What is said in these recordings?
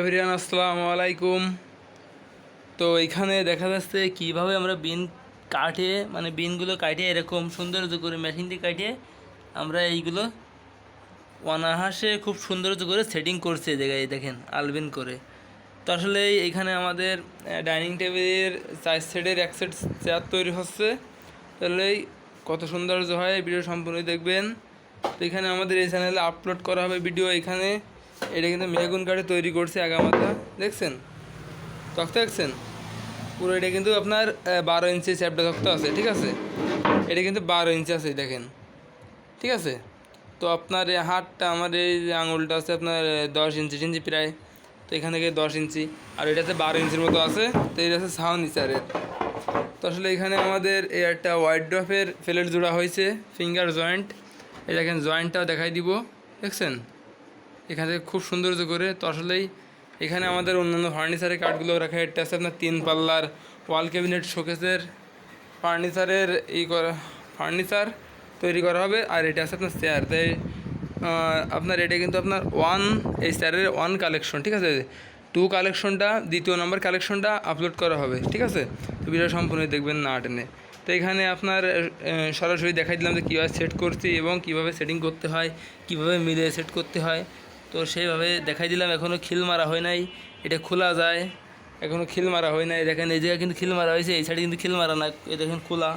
Everyone আসসালামু আলাইকুম। তো এখানে দেখা যাচ্ছে কীভাবে আমরা বিন কাটে মানে বিনগুলো কাটে, এরকম সৌন্দর্য করে, মেশিন দিয়ে কাটে। আমরা এইগুলো অনাহাসে খুব সৌন্দর্য করে সেটিং করছে জায়গায় দেখেন, আলবিন করে। তো আসলে এইখানে আমাদের ডাইনিং টেবিলের চার সেটের এক সেট চেয়ার তৈরি হচ্ছে। তাহলে কত সৌন্দর্য হয় ভিডিও সম্পূর্ণ দেখবেন। তো এখানে আমাদের এই চ্যানেলে আপলোড করা হবে ভিডিও এখানে। এটা কিন্তু মেগুন কাঠে তৈরি করছে আগামাথা। দেখছেন? তক্তা দেখছেন? পুরো এটা কিন্তু আপনার বারো ইঞ্চি চ্যাপটা তক্তা আছে, ঠিক আছে? এটা কিন্তু বারো ইঞ্চি আছে, দেখেন। ঠিক আছে? তো আপনার এই হাতটা, আমার এই আঙুলটা আছে আপনার দশ ইঞ্চি ইঞ্চি প্রায়। তো এখান থেকে দশ ইঞ্চি। আর এটাতে বারো ইঞ্চির মতো আছে, তো এটা আছে সাউন্ড নিচারের তো আসলে এখানে আমাদের এই একটা ওয়াইড ড্রপের ফেলেট জোড়া হয়েছে ফিঙ্গার জয়েন্ট এই দেখেন জয়েন্টটাও দেখাই দিব। দেখছেন? এখান থেকে খুব সৌন্দর্য করে। তো আসলেই এখানে আমাদের অন্যান্য ফার্নিচারের কাঠগুলো রাখা, এটা আছে আপনার তিন পাল্লার ওয়াল ক্যাবিনেট শোকেসের ফার্নিচারের এই করা ফার্নিচার তৈরি করা হবে, আর এটা আছে আপনার চেয়ার তাই আপনার এটা কিন্তু আপনার ওয়ান এই চেয়ারের ওয়ান কালেকশন ঠিক আছে? টু কালেকশনটা দ্বিতীয় নম্বর কালেকশনটা আপলোড করা হবে, ঠিক আছে? তো ভিডিও সম্পূর্ণ দেখবেন না টেনে। তো এখানে আপনার সরাসরি দেখাই দিলাম যে কীভাবে সেট করছি এবং কীভাবে সেটিং করতে হয়, কীভাবে মিলে সেট করতে হয়। তো সেইভাবে দেখাই দিলাম এখনও খিল মারা হয় নাই, এটা খোলা যায় এখনও খিল মারা হয় নাই, দেখেন এই জায়গায় কিন্তু খিল মারা হয়েছে, এই সাইডে কিন্তু খিল মারা না, এই দেখেন খোলা,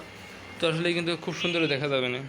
তো আসলে কিন্তু খুব সুন্দর দেখা যাবে না।